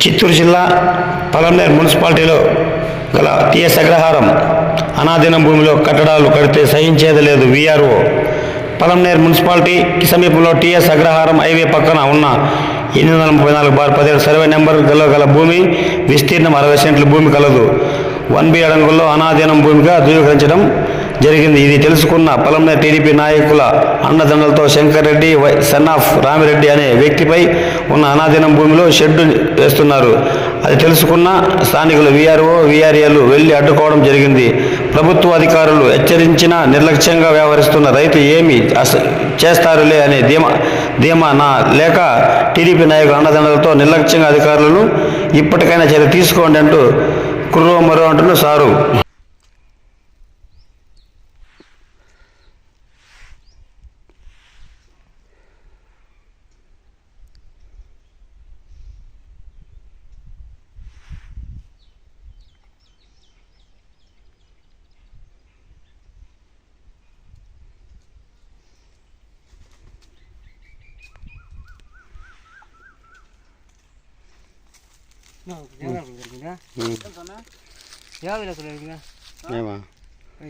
చిత్తూరు జిల్లా పలంనేర్ మున్సిపాలిటీలో గల టిఎస్ అగ్రహారం అనాదినం భూమిలో కట్టడాలు కడితే సహించేది లేదు విఆర్ఓ. పలంనేర్ మున్సిపాలిటీకి సమీపంలో టిఎస్ అగ్రహారం హైవే పక్కన ఉన్న ఎనిమిది వందల ముప్పై నాలుగు బార్ పదిహేడు సర్వే నెంబర్ గల గల భూమి విస్తీర్ణం అరవై సెంట్ల భూమి కలదు. వన్ బి అడంగుల్లో అనాధీనం భూమిగా ధృవీకరించడం జరిగింది. ఇది తెలుసుకున్న పలంనేర్ టీడీపీ నాయకుల అన్నదండలతో శంకర్ రెడ్డి వై- సన్ ఆఫ్ రామిరెడ్డి అనే వ్యక్తిపై ఉన్న అనాధీనం భూమిలో షెడ్డు వేస్తున్నారు. అది తెలుసుకున్న స్థానికులు వీఆర్ఓ వీఆర్ఏలు వెళ్ళి అడ్డుకోవడం జరిగింది. ప్రభుత్వ అధికారులు హెచ్చరించినా నిర్లక్ష్యంగా వ్యవహరిస్తున్న రైతు ఏమి చేస్తారులే అనే ధీమా ధీమా నా లేక టీడీపీ నాయకుల అన్నదండలతో నిర్లక్ష్యంగా అధికారులను ఇప్పటికైనా చర్య తీసుకోండి అంటూ కుర్రో మరో అంటున్న సారు.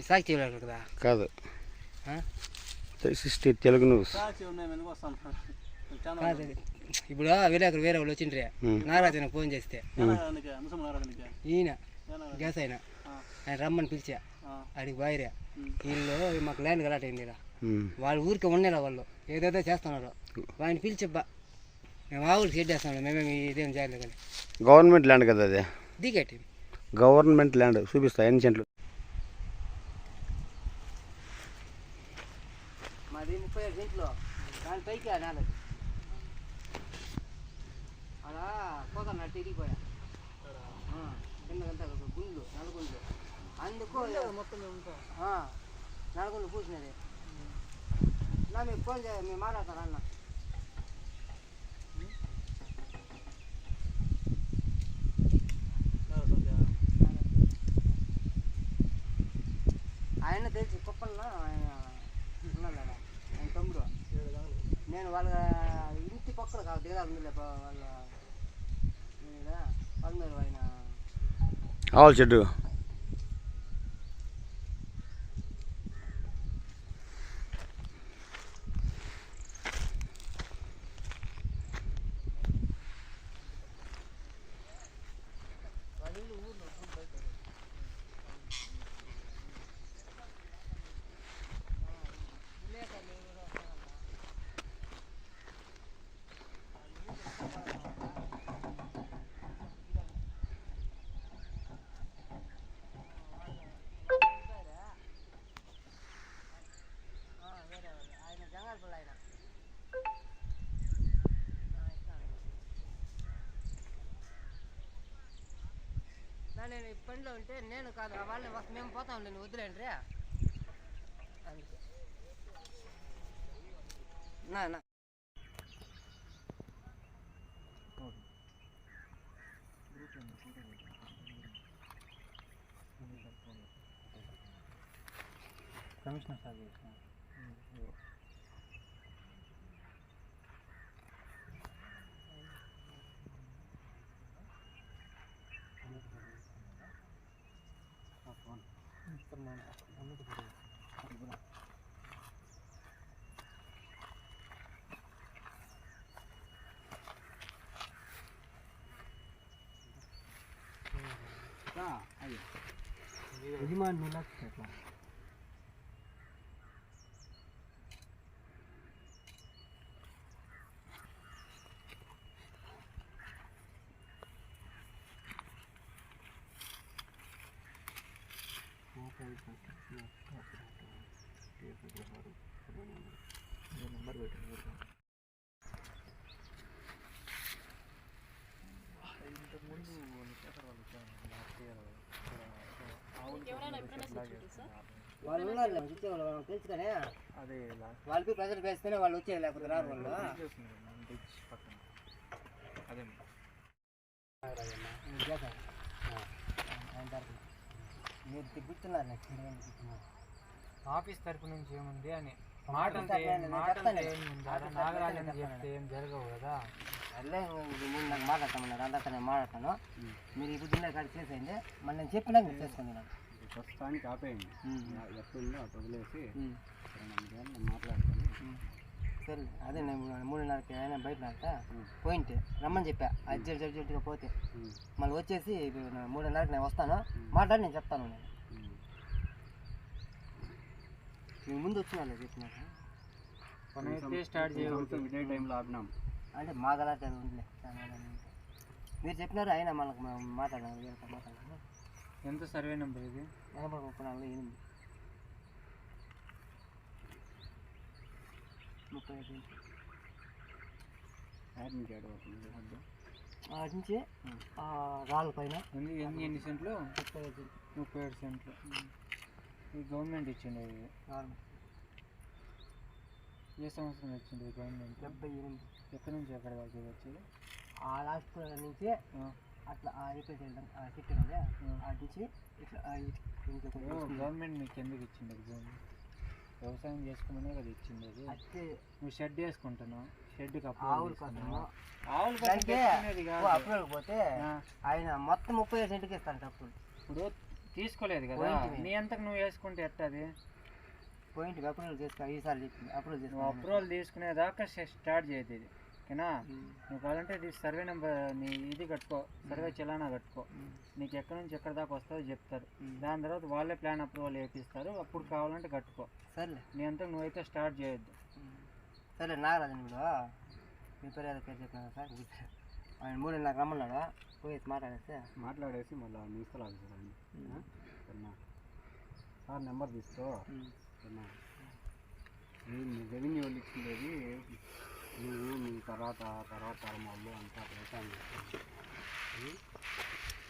సాక్షి కాదు తెలుగు న్యూస్ ఇప్పుడు విలేకరు వేరే వాళ్ళు వచ్చిండ్రి నారాజన ఫోన్ చేస్తే ఈయన గ్యాస్ ఆయన ఆయన రమ్మని పిలిచా అడిగి బాయిరా వీళ్ళు మాకు ల్యాండ్ కలాట్ అయిందిరా వాళ్ళు ఊరికే ఉండేలా వాళ్ళు ఏదేదో చేస్తున్నారు ఆయన పిలిచిబ్బా మేము ఆవులు షెడ్ వేస్తున్నాం మేమేమి ఇదేం చేయలేదు కానీ. గవర్నమెంట్ ల్యాండ్ కదా అది? దిగేటి గవర్నమెంట్ ల్యాండ్ చూపిస్తా ఎన్ని సెంట్లు మాది ముప్పై ఐదు సెంట్లో దాని పైకి ఆ నేలకి అలా పోక నట్టు ఇరిగిపోయా ఆ, కిందకంతా గుండ్లు నలుగుండ్లు అందుకు మొత్తం నలుగుండ్లు పూసినది. నా మీకు ఫోన్ చేయ మేము మాట్లాడతాను అన్న ఆయన తెలిసి కుప్పల్లో ఆయన ఉన్నాడు ఆడ. ఆయన తమ్ముడు నేను వాళ్ళ ఇంటి పక్కన కాదు దిగదా ఉందిలే వాళ్ళ మీద ఆయన. ఆవుల చెడ్డు నేను పనిలో ఉంటే నేను కాదు వాళ్ళని వస్త- మేము పోతాం నేను వదిలేండి రే. అందుకే. నా నా. కమిషనర్ సార్ యజమాని నెంబర్ ఎట్లా వాళ్ళు ఉన్నారు వచ్చేవాళ్ళు వాళ్ళు తెలుసు కానీ అదే వాళ్ళకి ప్రజలు వేస్తేనే వాళ్ళు వచ్చేది లేకపోతే రారు వాళ్ళు అదే మీరు తిప్పుతున్నారు నెక్స్ట్ ఆఫీస్ తరపు నుంచి ఏముంది అని మాట? నాగరాజన్ చెప్తే ఏం జరగవు కదా? అల్లే ముందు నాకు మాట్లాడతామన్నారు అందరితో నేను మాట్లాడతాను. మీరు ఇప్పుడు తిన్న కాడ చేసేయండి. మళ్ళీ నేను చెప్పినాక మీరు చేసుకోండి నాకు. ప్రస్తుతానికి ఆపేయండి. ఎప్పుడు వదిలేసి ఉమ్. మాట్లాడుకొని సరే అదే నేను మూడున్నరకి ఆయన బయట నాక పోయింటే రమ్మని చెప్పా. అర్జెంట్ అర్జెంట్గా పోతే. మళ్ళీ వచ్చేసి మూడున్నరకి నేను వస్తాను. మాట్లాడి నేను చెప్తాను నేను. నేను ముందు వచ్చినా పని అయితే స్టార్ట్ ఇదే టైంలో ఆపినాం. అంటే మా ఉంది. మీరు చెప్పినారు అయినా మనకు మాట్లాడాను వీళ్ళతో మాట్లాడాను ఎంత సర్వే నెంబర్ ఇది? ఎనభై ముప్పై నాలుగు ఎనిమిది. ముప్పై ఐదు. యాడ్ నుంచి యాడ్ అవుతుంది రాళ్ళ పైన. ఎన్ని ఎన్ని ఎన్ని సెంట్లు? ముప్పై ఐదు. ముప్పై ఏడు సెంట్లు. ఈ గవర్నమెంట్ ఇచ్చింది ఇది. ఏ సంవత్సరం ఇచ్చింది గవర్నమెంట్ డెబ్బై ఎనిమిది. ఎక్కడి నుంచి ఎక్కడ ఇది వచ్చేది? ఆ లాస్ట్ నుంచి. అట్లా ఆ రిపేర్ చేయడం ఆ చెట్టు నుంచి. గవర్నమెంట్ మీకు ఎందుకు ఇచ్చింది భూమి? వ్యవసాయం చేసుకోమనే కదా ఇచ్చింది అది. నువ్వు షెడ్ వేసుకుంటున్నావు? షెడ్కి ఆవుల. అప్పుడు పోతే ఆయన మొత్తం ముప్పై ఐదు సెంటుకి ఇస్తాను అప్పుడు ఇప్పుడు తీసుకోలేదు కదా. పోయింటివి. నీ అంతకు నువ్వు వేసుకుంటే ఎట్టది? పోయింట్ అప్రూవల్ చేసుకో ఈసారి చెప్పింది అప్రూవల్ నువ్వు చేసుకో అప్రూవల్ తీసుకునేదాకా స్టార్ట్ చేయదు ఇది. ఓకేనా? నువ్వు కావాలంటే ఇది సర్వే నెంబర్ నీ ఇది కట్టుకో సర్వే చలానా కట్టుకో. నీకు ఎక్కడి నుంచి ఎక్కడి దాకా వస్తుందో చెప్తారు. దాని తర్వాత వాళ్ళే ప్లాన్ అప్రూవల్ వేపిస్తారు అప్పుడు కావాలంటే కట్టుకో. సర్లే. నీ అంతకు నువ్వైతే స్టార్ట్ చేయొద్దు. సరే నాగరాజన్ ఇప్పుడు మీ పేరు ఏదో పేరు చెప్పినా సార్ ఆయన మూడు నాకు రమ్మన్నాడు? పోయి మాట్లాడేస్తే. మాట్లాడేసి మళ్ళీ మున్సిపల్ ఆఫీసర్ సార్ నెంబర్ తీసుకో. రెవెన్యూ వాళ్ళు ఇచ్చిండేది నువ్వు మీ తర్వాత తర్వాత తరం వాళ్ళు అంతా వ్యవసాయం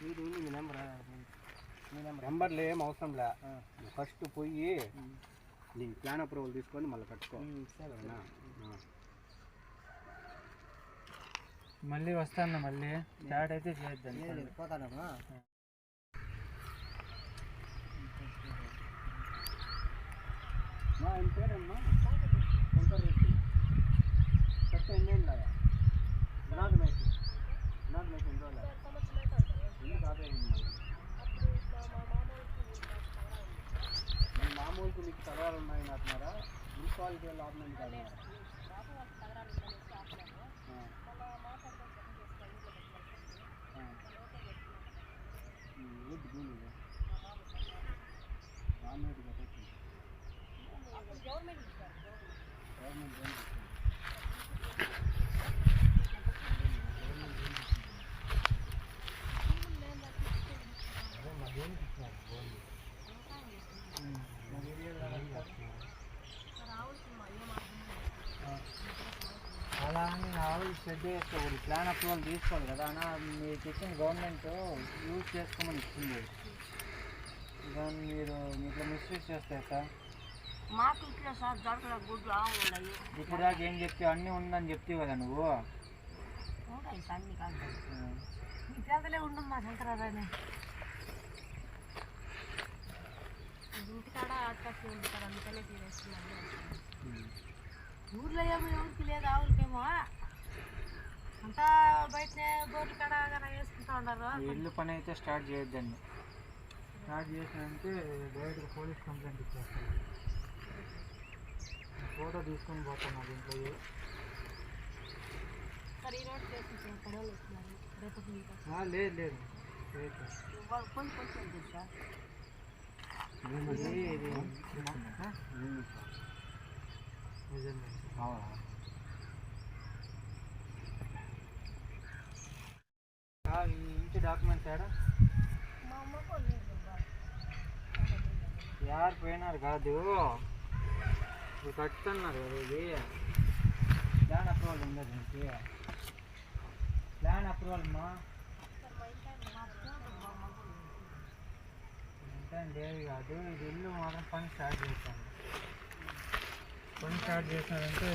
మీరు మీ నెంబర్ మీ నెంబర్. నెంబర్లు ఏం అవసరం లే. ఫస్ట్ పోయి దీనికి ప్లాన్ అప్రూవల్ తీసుకొని మళ్ళీ కట్టుకో. సరేనా. మళ్ళీ వస్తాను మళ్ళీ. స్టార్ట్ అయితే లేదు పోతానమ్మా మా ఆయన పేరమ్మా శంకర్ రెడ్డి కట్ట ఎన్నేళ్ళు వినాథ మేసి వినాథ మేసి ఎన్ని రోజులు ఎందుకు ఆపేయండి మరి? మీ మామూలుకి మీకు తగరాలు ఉన్నాయని అంటున్నారా మున్సిపాలిటీ వాళ్ళు ఆపినని కాదు ఆ. ఆ. ఉమ్, ఏంటి దీనిలో? రామరెడ్డి కట్టొచ్చు గవర్నమెంట్ ఏం చేస్తుంది? అలా అని ఆవులు షెడ్ వేసుకోకూడదు ప్లాన్ అప్రూవల్ తీసుకోవాలి కదా. అన్న మీకు ఇచ్చిన గవర్నమెంట్ యూజ్ చేసుకోమని ఇచ్చింది. దాన్ని మీరు మీకు మిస్యూజ్ చేస్తే సార్ మాకు ఇట్లా సార్ దొరకల గుడ్లు ఆవులు ఉన్నాయి ఇప్పుడు దాకా ఏం చెప్తే అన్నీ ఉందని చెప్తే కదా నువ్వు? ఉంటాయి సార్ అన్ని కాదు. పేదలే ఉండం మా శంకరారాయణ ఇంటికాడ అట్టకి ఉంటారు అందుకనే తీరేస్తున్నారు ఊర్లో ఏమో ఎవరికి లేదు ఆవులకేమో. అంతా బయటనే బోర్లు కాడ వేసుకుంటా ఉన్నారు. ఇల్లు పని అయితే స్టార్ట్ చేయొద్దండి. స్టార్ట్ చేసినంటే డైరెక్ట్గా పోలీస్ కంప్లైంట్ ఇచ్చేస్తాను ఫోటో తీసుకొని పోతాను దీంట్లో లేదు లేదు. కొంచెం కొంచెం తెలుసా ఇది ఇది ఆ? నిజమే. ఆ, ఈ ఇంటి డాక్యుమెంట్స్ ఏడా యారు పోయినారు కాదు ఇప్పుడు కట్టుతున్నారు కదా ఇది ప్లాన్ అప్రూవల్ ఉందా దీనికి ప్లాన్ అప్రూవల్ అమ్మా దేవి కాదు ఇది ఇల్లు మాత్రం పని స్టార్ట్ చేస్తాను పని స్టార్ట్ చేసినారంటే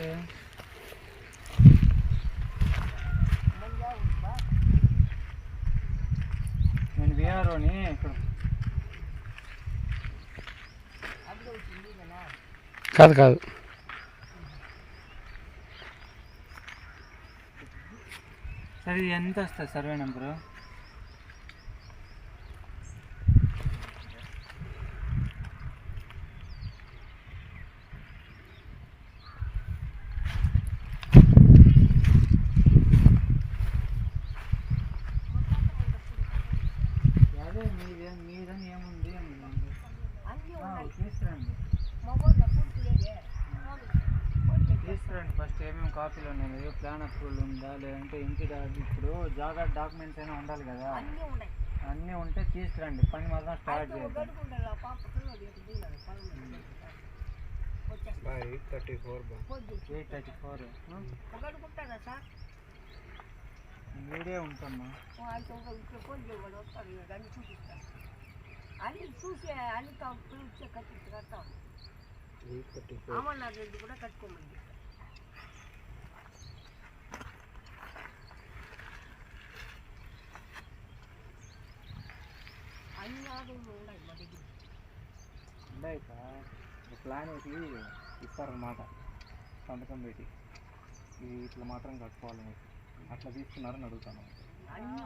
నేను బీఆర్ఓని ఇక్కడ కాదు కాదు. సరే ఎంత వస్తుంది సర్వే నెంబరు? ప్లాన్ అప్రూవల్ ఉందా? లేదంటే ఇంటి ఇప్పుడు జాగా డాక్యుమెంట్స్ అయినా ఉండాలి కదా. అన్నీ ఉంటే తీసుకురండి. పని మాత్రం స్టార్ట్ చేద్దాం. ఎయిట్ థర్టీ ఫోర్ బా. Eight thirty four. వీడియో ఉంటున్నా అని చూసి అని పిలిచే కట్టి కట్టాం eight thirty four. Amarnath Reddy కూడా కట్టుకోమని చెప్పారు. ఒక ప్లాన్ వేసి ఇస్తారనమాట సంతకం పెట్టి. ఇది ఇట్లా మాత్రం కట్టుకోవాలనేసి అట్లా తీసుకున్నారని అడుగుతాను. అన్నీ